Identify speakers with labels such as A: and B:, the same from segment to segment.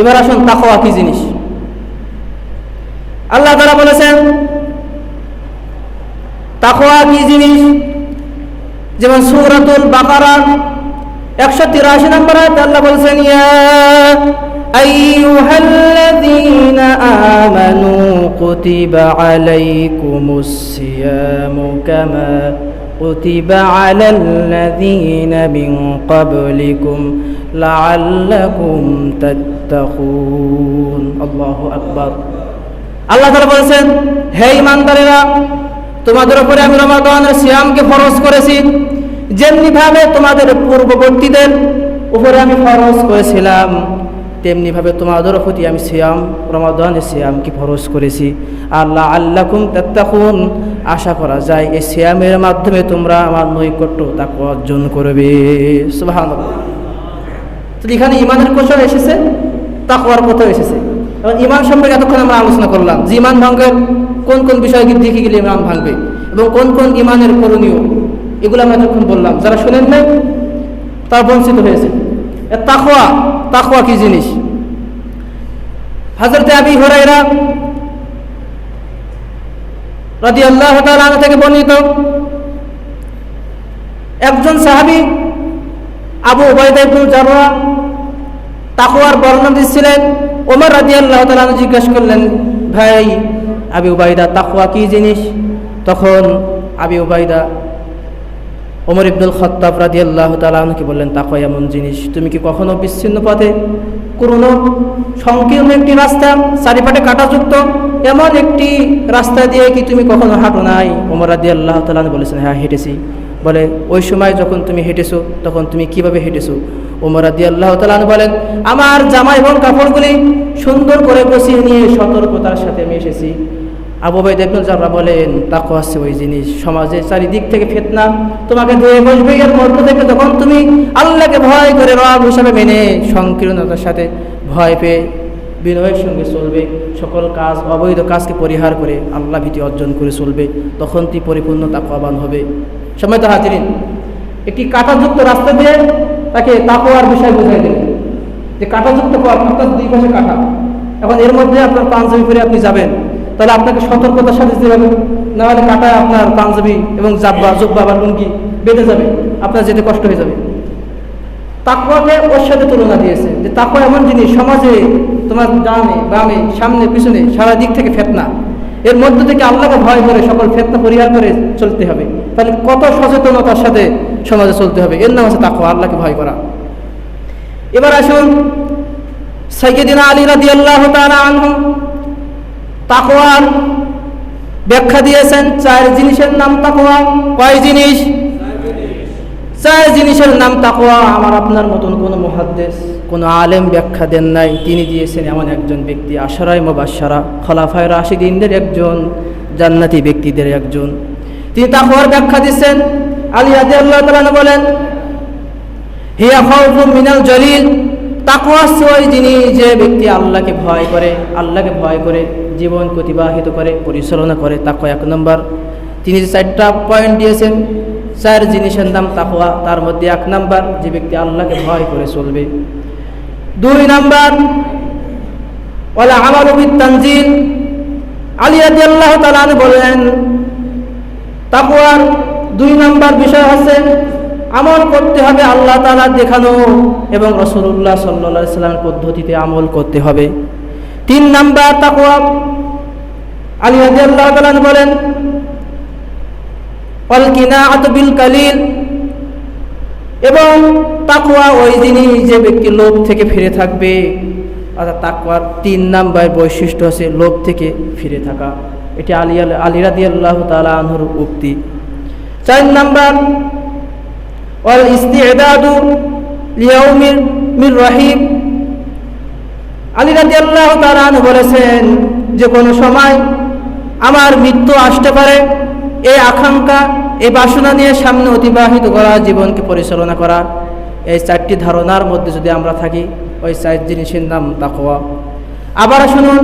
A: এবার আসুন তাকওয়া কি জিনিস আল্লাহ তারা বলেছেন তাকওয়া কি জিনিস যেমন সূরাতুল বাকারা একশো তিরাশি নম্বর আয়াতে আল্লাহ বলছেন ইয়া أيها الذين آمنوا كتب عليكم الصيام كما كتب على الذين من قبلكم لعلكم تتقون الله أكبر আল্লাহ তাআলা বলেছেন হে ইমানদারেরা তোমাদের উপরে আমি রমাদানের সিয়ামকে ফরজ করেছি যেমনি ভাবে তোমাদের পূর্ববর্তীদের উপরে আমি ফরজ করেছিলাম তেমনি ভাবে তোমাদের প্রতি আমি সিয়াম রমাদানের সিয়ামকে ফরজ করেছি আল্লাহ আল্লাকুম তাত্তাকুন আশা করা যায় এই সিয়ামের মাধ্যমে তোমরা আমার নৈকট্য তাকে অর্জন করবে সুবহানাল্লাহ তো এখানে ইমানের কোশল এসেছে তাকওয়ার কথা এসেছে। এবং ইমান সম্পর্কে এতক্ষণ আমরা আলোচনা করলাম যে ইমান ভঙ্গের কোন কোন বিষয়কে দেখে গেলে ইমান ভাঙবে, এবং কোন কোন ইমানের করণীয়, এগুলো আমরা এতক্ষণ বললাম। যারা শোনেন নাই, তারা বঞ্চিত হয়েছে। তাকওয়া তাকওয়া কি জিনিস? হজরত আবি হরাইরা রাদি আল্লাহ থেকে বর্ণিত, একজন সাহাবী আবু ওবায়দা ইবনুল জাররা তাকওয়ার বর্ণনা দিচ্ছিলেন ওমর রাদিয়াল্লাহু তাআলা জিজ্ঞাসা করলেন, ভাই, আবি উবাইদা তাকওয়া কি জিনিস? তখন আবি উবাইদা ওমর ইবনুল খত্তাব তাআলা আনহুকে বললেন, তাকওয়া এমন জিনিস, তুমি কি কখনো বিচ্ছিন্ন পথে কোনো সংকীর্ণ একটি রাস্তা চারিপাটে কাটাযুক্ত এমন একটি রাস্তা দিয়ে কি তুমি কখনো হাঁটো নাই? ওমর রাদিয়াল্লাহু তাআলা বলেছেন হ্যাঁ হেঁটেছি। বলে, ওই সময় যখন তুমি হেঁটেছো, তখন তুমি কীভাবে হেঁটেছো? ওমর আদি আল্লাহ তালান বলেন, আমার জামা এবং কাপড়গুলি সুন্দর করে বসিয়ে নিয়ে সতর্কতার সাথে আমি এসেছি। আবু ভাই দেবনুল জাররা বলেন তাকো আছে ওই জিনিস। সমাজে চারিদিক থেকে ফেতনা তোমাকে ধুয়ে বসবে। এর মধ্য থেকে যখন তুমি আল্লাহকে ভয় করে রব হিসাবে মেনে সংকীর্ণতার সাথে ভয় পেয়ে বিনয়ের সঙ্গে চলবে, সকল কাজ, অবৈধ কাজকে পরিহার করে আল্লাহ ভীতি অর্জন করে চলবে, তখন তুই পরিপূর্ণ তাকওয়াবান হবে। সময় তো হাজিরিন, একটি কাঁটাযুক্ত রাস্তা দিয়ে তাকে তাকোয়ার বিষয় বোঝাই দেবে যে কাঁটাযুক্ত পথ দুই পাশে কাঁটা। এখন এর মধ্যে আপনার পাঞ্জাবি পরে আপনি যাবেন। তাহলে আপনাকে সতর্কতার সাথে যেতে হবে। না হলে কাঁটায় আপনার পাঞ্জাবি এবং জাব্বা, জুব্বা বা লুঙ্গি বেঁধে যাবে। আপনার যেতে কষ্ট হয়ে যাবে। তাকুয়াকে ওর সাথে তুলনা দিয়েছে যে তাকুয়া এমন জিনিস, সমাজে তোমার ডানে, বামে, সামনে, পিছনে, সারা দিক থেকে ফেতনা। এর মধ্য থেকে আল্লাহকে ভয় করে সকল ফেতনা পরিহার করে চলতে হবে। তাহলে কত সচেতনতার সাথে সমাজে চলতে হবে? এর নাম আছে তাকুয়া আল্লাহকে ভয় করা। এবার আসুন সৈয়দিনা আলী রাদি আল্লাহ আনহু তাকুয়ার ব্যাখ্যা দিয়েছেন। চার জিনিসের নাম তাকুয়া কয় জিনিস? চার জিনিসের নাম তাকুয়া আমার আপনার মতন কোনো মহাদ্দেশ কোনো আলেম ব্যাখ্যা দেন নাই। তিনি দিয়েছেন এমন একজন ব্যক্তি, আশারাই মোবাসারা খলাফায় রাশিদিনদের একজন, জান্নাতি ব্যক্তিদের একজন। তিনি তাকুয়ার ব্যাখ্যা দিচ্ছেন। আলী আদি আল্লাহ তালান বলেন, হিয়া খাউফু মিনাল জলিল। তাকুয়া ওই যিনি, যে ব্যক্তি আল্লাহকে ভয় করে, আল্লাহকে ভয় করে, জীবন অতিবাহিত করে, পরিচালনা করে তাকুয়া এক নম্বর। তিনি চারটা পয়েন্ট দিয়েছেন চার জিনিসের নাম তাকুয়া তার মধ্যে এক নাম্বার, যে ব্যক্তি আল্লাহকে ভয় করে চলবে। দুই নাম্বার ওলা আমার তানজিল আলী আদি আল্লাহ তালান বলেন তাকুয়ার দুই নাম্বার বিষয় হচ্ছে, আমল করতে হবে আল্লাহ তালা দেখানো এবং রসুল্লাহ সাল্লা সাল্লামের পদ্ধতিতে আমল করতে হবে। তিন নাম্বার তাকুয়া আলী আদি আল্লাহ তালান বলেন অলকিনাআত বিল কালিল। এবং তাকুয়া ওই জিনিস যে ব্যক্তি লোভ থেকে ফিরে থাকবে। অর্থাৎ তাকুয়ার তিন নাম্বার বৈশিষ্ট্য আছে লোভ থেকে ফিরে থাকা। এটি আলী আলিরা দিয়ে আল্লাহ তালা আনহুর উক্তি। চার নাম্বার, ওয়াল ইস্তিদাদু লিয়াউমির মির রহিম। আলী রাদি আল্লাহ তালা বলেছেন যে কোনো সময় আমার মৃত্যু আসতে পারে, এই আকাঙ্ক্ষা এই বাসনা নিয়ে সামনে অতিবাহিত করা, জীবনকে পরিচালনা করা, এই চারটি ধারণার মধ্যে যদি আমরা থাকি, ওই চার জিনিসের নাম তাকোয়া আবার শুনুন,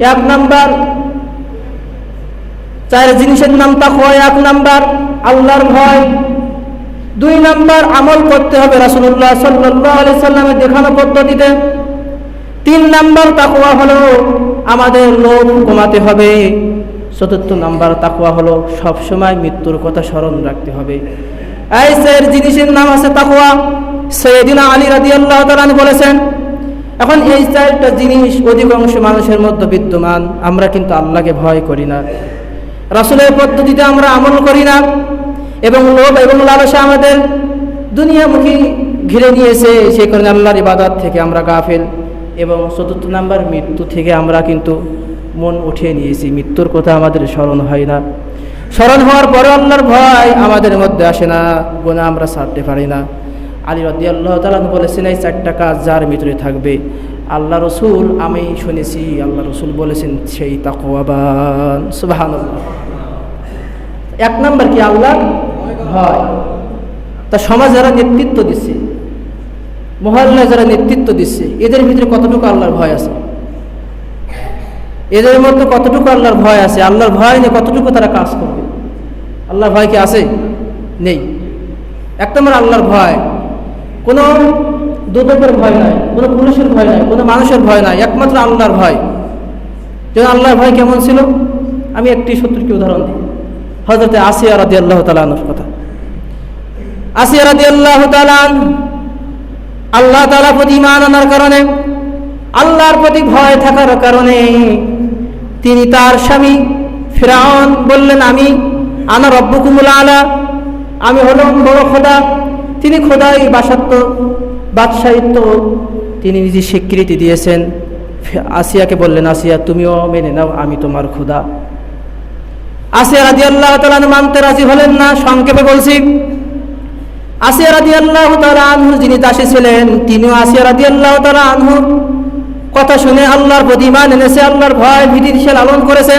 A: এক নাম্বার, চার জিনিসের নাম তাকোয়া এক নাম্বার, আল্লাহর ভয়। দুই নাম্বার, আমল করতে হবে রাসুল্লাহ সাল্লাহ আলি সাল্লামের দেখানো পদ্ধতিতে। তিন নাম্বার তাকুয়া হলো, আমাদের লোভ কমাতে হবে। চতুর্থ নাম্বার তাকুয়া হলো সবসময় মৃত্যুর কথা স্মরণ রাখতে হবে। এই সের জিনিসের নাম আছে তাকুয়া সৈয়দিনা আলী রাদি আল্লাহ বলেছেন, এখন এই চারটা জিনিস অধিকাংশ মানুষের মধ্যে বিদ্যমান। আমরা কিন্তু আল্লাহকে ভয় করি না। রাসুলের পদ্ধতিতে আমরা আমল করি না। এবং লোভ এবং লালসা আমাদের দুনিয়ামুখী ঘিরে নিয়েছে। সেই কারণে আল্লাহর ইবাদত থেকে আমরা গাফেল। এবং চতুর্থ নাম্বার, মৃত্যু থেকে আমরা কিন্তু মন উঠিয়ে নিয়েছি। মৃত্যুর কথা আমাদের স্মরণ হয় না। স্মরণ হওয়ার পরে আল্লাহর ভয় আমাদের মধ্যে আসে না। গুণা আমরা ছাড়তে পারি না। আলী রদি আল্লাহ তালান বলেছেন, এই চারটা কাজ যার ভিতরে থাকবে? আল্লাহ রসুল, আমি শুনেছি, আল্লাহ রসুল বলেছেন, সেই তাকওয়াবান সুবাহান এক নম্বর কি আল্লাহ ভয়। তা সমাজ যারা নেতৃত্ব দিচ্ছে মহল্লায় যারা নেতৃত্ব দিচ্ছে, এদের ভিতরে কতটুকু আল্লাহর ভয় আছে? এদের মধ্যে কতটুকু আল্লাহর ভয় আছে? আল্লাহর ভয় নিয়ে কতটুকু তারা কাজ করবে? আল্লাহর ভয় কি আছে? নেই। এক নম্বর আল্লাহর ভয়। কোনো দুদকের ভয় নাই, কোনো পুরুষের ভয় নাই, কোনো মানুষের ভয় নাই, একমাত্র আল্লাহর ভয়। যেন আল্লাহর ভয় কেমন ছিল? আমি একটি সত্যকে উদাহরণ দিই। হজরতে আসিয়া রাদি আল্লাহ তালানোর কথা। আসিয়া রাদি আল্লাহ তালান আল্লাহ তালা প্রতি ইমান আনার কারণে, আল্লাহর প্রতি ভয় থাকার কারণে তিনি তার স্বামী ফিরাউন বললেন, আমি, আনা রব্বকুমুল আলা। আমি হলাম বড় খোদা। তিনি খোদাই বাসাত্ম বাদশাহিত্য তিনি নিজে স্বীকৃতি দিয়েছেন। আসিয়াকে বললেন, আসিয়া, তুমিও মেনে নাও, আমি তোমার খোদা। আসিয়া রাজি আল্লাহ তালান মানতে রাজি হলেন না, সংক্ষেপে বলছি। আসিয়া রাজি আল্লাহ তালা আনহু যিনি দাসী ছিলেন, তিনিও আসিয়া রাজি আল্লাহ তালা আনহু কথা শুনে আল্লাহর প্রতি মান এনেছে, আল্লাহর ভয় ভীতির সে লালন করেছে।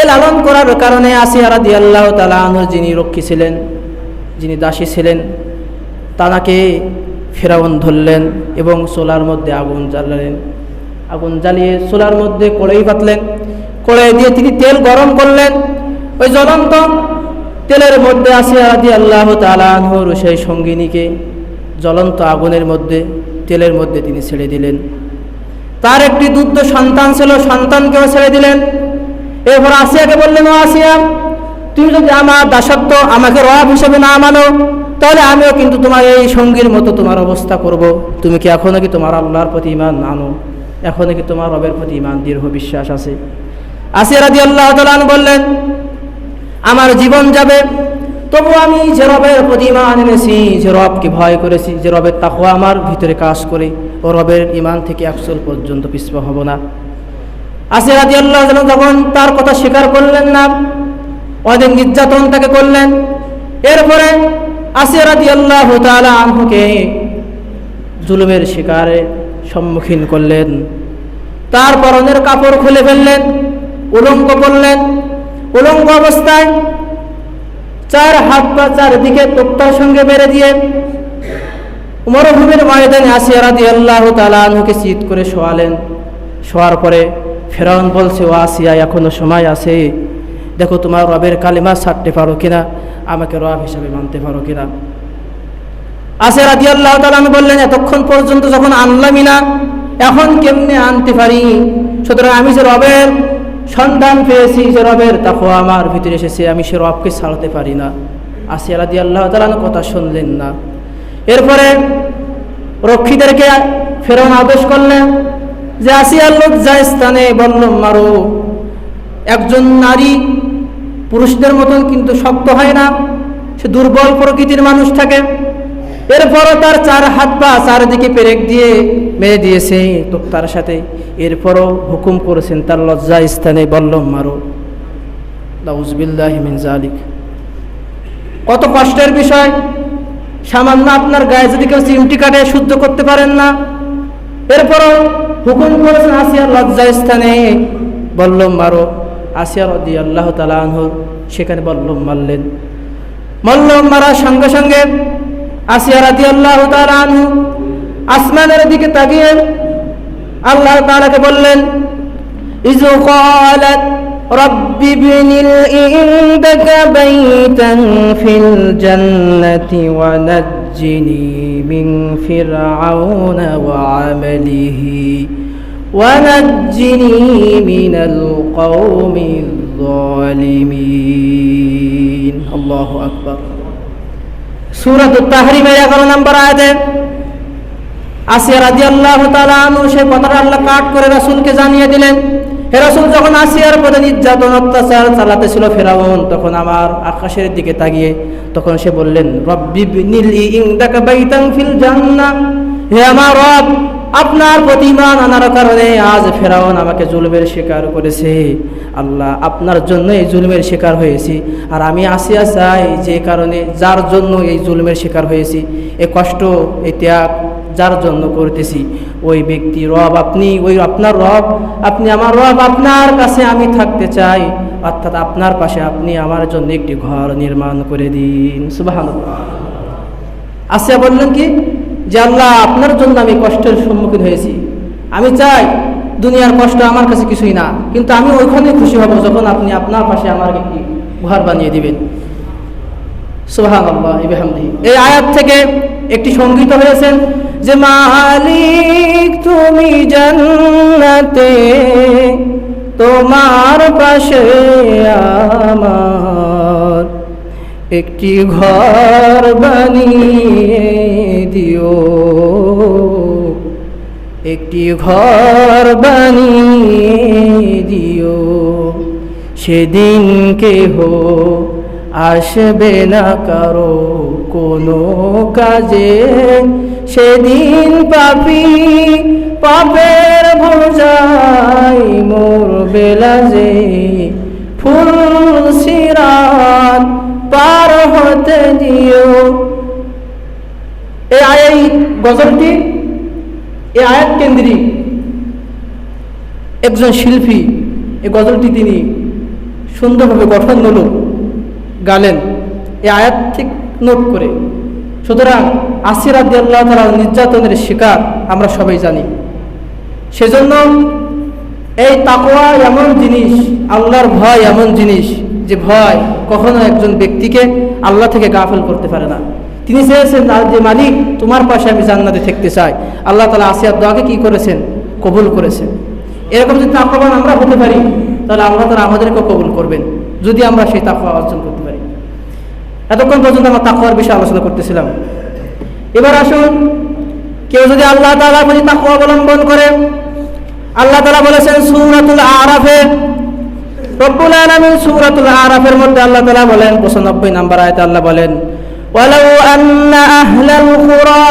A: এ লালন করার কারণে আসিয়া রাদি আল্লাহ তালা যিনি রক্ষী ছিলেন, যিনি দাসী ছিলেন, তানাকে ফেরাউন ধরলেন এবং চোলার মধ্যে আগুন জ্বালালেন। আগুন জ্বালিয়ে চোলার মধ্যে কড়াই পাতলেন কড়াই দিয়ে তিনি তেল গরম করলেন। ওই জ্বলন্ত তেলের মধ্যে আসিয়া রাদি আল্লাহ তালা আনহর সেই সঙ্গিনীকে জ্বলন্ত আগুনের মধ্যে, তেলের মধ্যে তিনি ছেড়ে দিলেন। তার একটি দুধ সন্তান ছিল, সন্তানকেও ছেড়ে দিলেন। এরপর আসিয়াকে বললেন, ও আসিয়া, তুমি যদি আমার দাসত্ব আমাকে রব হিসেবে না মানো, তাহলে আমিও কিন্তু তোমার এই সঙ্গীর মতো তোমার অবস্থা করব। তুমি কি এখনও কি তোমার আল্লাহর প্রতি ইমান আনো? এখনও কি তোমার রবের প্রতি ইমান দীর্ঘ বিশ্বাস আছে? আসিয়া রাজি আল্লাহ তালান বললেন, আমার জীবন যাবে। তবু আমি যে রবের প্রতি ইমান এনেছি, যে রবকে ভয় করেছি, যে রবের তাকওয়া আমার ভিতরে কাজ করে ও রবের ইমান থেকে একচল পর্যন্ত পিছপা হব না। আসিয়া রাজি আল্লাহ যখন তার কথা স্বীকার করলেন না, অনেক নির্যাতন তাকে করলেন। এরপরে আসিয়া রাজি আল্লাহ আনহুকে জুলুমের শিকারে সম্মুখীন করলেন। তার পরনের কাপড় খুলে ফেললেন, উলঙ্গ করলেন। উলঙ্গ অবস্থায় চার হাত পা চারদিকে তোক্তার সঙ্গে বেড়ে দিয়ে মরুভূমির ময়দানে আসিয়া রাদি আল্লাহ তালুকে চিত করে শোয়ালেন। শোয়ার পরে ফেরাউন বলছে, ও আসিয়া, এখনও সময় আছে। দেখো, তোমার রবের কালিমা ছাড়তে পারো কিনা? আমাকে রব হিসাবে মানতে পারো কিনা? আসিয়া রাদি আল্লাহ তালান বললেন, এতক্ষণ পর্যন্ত যখন আনলামই না, এখন কেমনে আনতে পারি? সুতরাং আমি যে রবের সন্ধান পেয়েছি, যে রবের তাকো আমার ভিতরে এসেছে, আমি সে রবকে ছাড়তে পারি না। আসিয়া রাদি আল্লাহ তালান কথা শুনলেন না। এরপরে রক্ষীদেরকে ফেরাউন আদেশ করলেন যে আসিয়ার লোক যা স্থানে বলল মারো। একজন নারী পুরুষদের মতন কিন্তু শক্ত হয় না, সে দুর্বল প্রকৃতির মানুষ থাকে। এরপরও তার চার হাত পা চারদিকে পেরেক দিয়ে মেরে দিয়েছে। তো তার সাথে এরপরও হুকুম করেছেন, তার লজ্জা স্থানে বল্লম মারো। দাউজবিল্লাহ জালিক কত কষ্টের বিষয় সামান্য আপনার গায়ে যদি কেউ চিমটি কাটে, শুদ্ধ করতে পারেন না। এরপরও হুকুম করেছেন আসিয়ার লজ্জা স্থানে, বল্লম মারো। আসিয়া রদি আল্লাহ তালাহর সেখানে বল্লম মারলেন। মল্লম মারার সঙ্গে সঙ্গে আসিয়া আদি আল্লাহ তালাহু আসমানের দিকে তাকিয়ে আল্লাহ তালাকে বললেন ইজু কলাত رب ابن عندك بيتا في الجنة ونجني ونجني من فرعون وعمله ونجني من القوم الظالمين الله أكبر সুরাত তাহরিমের এগারো নম্বর আয়াতে আসিয়া রাজি আল্লাহ তালু সে কথাটা আল্লাহ কাট করে রাসুলকে জানিয়ে দিলেন হে রাসুল, যখন আসিয়ার পদে নির্যাতন, অত্যাচার চালাতে ছিল ফেরাউন, তখন আমার আকাশের দিকে তাকিয়ে তখন সে বললেন, রব্বি বাইতাং ফিল হে আমার রব, আপনার প্রতিমান আনার কারণে আজ ফেরাউন আমাকে জুলুমের শিকার করেছে। আল্লাহ, আপনার জন্য এই জুলুমের শিকার হয়েছি। আর আমি আসিয়া চাই যে কারণে, যার জন্য এই জুলুমের শিকার হয়েছি। এ কষ্ট এই ত্যাগ যার জন্য করতেছি। ওই ব্যক্তি রব, আপনি ওই আপনার রব, আপনি আমার রব, আপনার কাছে আমি থাকতে চাই। অর্থাৎ আপনার পাশে আপনি আমার জন্য একটি ঘর নির্মাণ করে দিন। সুবাহ আসিয়া বললেন কি? যে আল্লাহ, আপনার জন্য আমি কষ্টের সম্মুখীন হয়েছি। আমি চাই দুনিয়ার কষ্ট আমার কাছে কিছুই না, কিন্তু আমি ওইখানে খুশি হব যখন আপনি আপনার পাশে আমার একটি ঘর বানিয়ে দিবেন। সুহান আল্লাহ ইবহামদি এই আয়াত থেকে একটি সংগীত হয়েছেন যে মালিক তুমি জান্নাতে, তোমার পাশে আমার একটি ঘর বানিয়ে দিও। একটি ঘর বানিয়ে দিও। সেদিন কেহ আসবে না কারও কোনো কাজে। সেদিন পাপি পাপের ভোজাই মোর বেলাজে ফুল সিরাত পার হতে দিও। এই গজলটি এই আয়াত কেন্দ্রিক। একজন শিল্পী এই গজলটি তিনি সুন্দরভাবে গঠনমূলক গালেন। এই আয়াত ঠিক নোট করে। সুতরাং আসির আদি আল্লাহ তালা নির্যাতনের শিকার আমরা সবাই জানি। সেজন্য এই তাকোয়া এমন জিনিস, আল্লাহর ভয় এমন জিনিস যে ভয় কখনো একজন ব্যক্তিকে আল্লাহ থেকে গাফেল করতে পারে না। তিনি চেয়েছেন যে মালিক, তোমার পাশে আমি জান্নাতে থাকতে চাই। আল্লাহ তালা আসিয়ার দোয়াকে কি করেছেন? কবুল করেছেন। এরকম যদি তাকওয়ান আমরা হতে পারি, তাহলে আল্লাহ তালা আমাদেরকেও কবুল করবেন, যদি আমরা সেই তাকওয়া অর্জন করতে এতক্ষণ পর্যন্ত আমরা তাকওয়ার বিষয়ে আলোচনা করতেছিলাম এবার আসুন কেউ যদি আল্লাহ তালা প্রতি তাকওয়া অবলম্বন করে আল্লাহ তালা বলেছেন সুরাতুল আরাফে রব্বুল আলামিন সূরাতুল আরাফের মধ্যে আল্লাহ তাআলা বলেন 95 নম্বর আয়াতে আল্লাহ বলেন ولو أن أهل القرى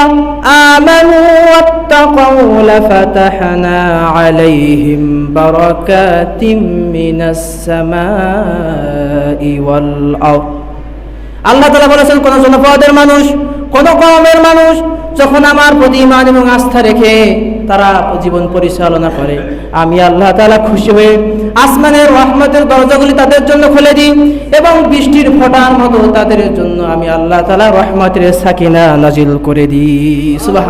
A: آمنوا واتقوا لفتحنا عليهم بركات من السماء والأرض আল্লাহ তালা বলেছেন, কোন জনপদের মানুষ, কোন কমের মানুষ যখন আমার প্রতি ইমান এবং আস্থা রেখে তারা জীবন পরিচালনা করে, আমি আল্লাহ তালা খুশি হয়ে আসমানের রহমতের দরজাগুলি তাদের জন্য খুলে দিই এবং বৃষ্টির ফোটার মতো তাদের জন্য আমি আল্লাহ তালা রহমতের সাকিনা নাজিল করে দিই। সুবাহ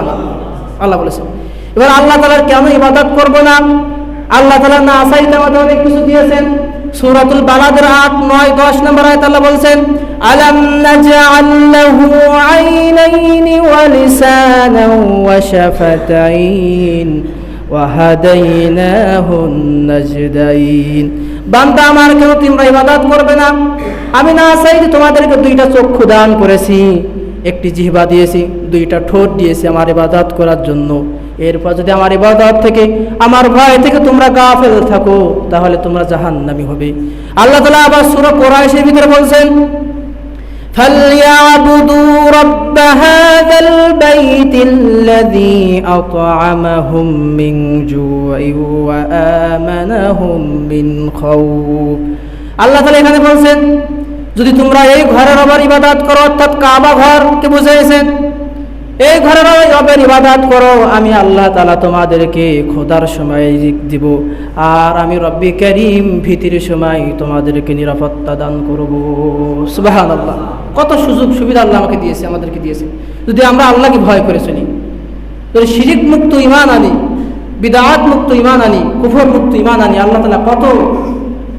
A: আল্লাহ বলেছেন। এবার আল্লাহ তালার কেন ইবাদত করব না? আল্লাহ তালা না আসাইতে আমাদের অনেক কিছু দিয়েছেন। সূরাতুল বালাদের আট নয়, দশ নম্বর আয়াত আল্লাহ বলছেন, আলাম নাজআল লাহু আইনাইনি ওয়া লিসানান ওয়া শাফাতাইন ওয়া হাদাইনাহু নাজদাইন। বান্দা আমার কেন তোমরা ইবাদত করবে না। আমি না চাই তোমাদেরকে দুইটা চক্ষু দান করেছি। একটি জিহবা দিয়েছি দুইটা ঠোঁট দিয়েছি আমার ইবাদত করার জন্য এরপর যদি আমার ইবাদত থেকে আমার ভয় থেকে তোমরা গাফেল থাকো তাহলে তোমরা জাহান্নামী হবে আল্লাহ তাআলা আবার সূরা কোরআনের ভিতরে বলছেন فليعبدوا رب هذا البيت الذي أطعمهم من جوع وآمنهم من خوف আল্লাহ তাআলা এখানে বলছেন যদি তোমরা এই ঘরের আবার ইবাদত করো, অর্থাৎ কাবা ঘর ঘরকে বুঝাইছেন, এই ঘরের রবের ইবাদত করো, আমি আল্লাহ তালা তোমাদেরকে খোদার সময় দিব, আর আমি রব্বি করিম ভীতির সময় তোমাদেরকে নিরাপত্তা দান করব। সুবাহ আল্লাহ কত সুযোগ সুবিধা আল্লাহ আমাকে দিয়েছে, আমাদেরকে দিয়েছে। যদি আমরা আল্লাহকে ভয় করে চলি, যদি শিরিক মুক্ত ইমান আনি, বিদাত মুক্ত ইমান আনি, কুফর মুক্ত ইমান আনি, আল্লাহ তালা কত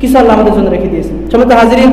A: কিছু আল্লাহ আমাদের জন্য রেখে দিয়েছে চলো তো হাজিরিন।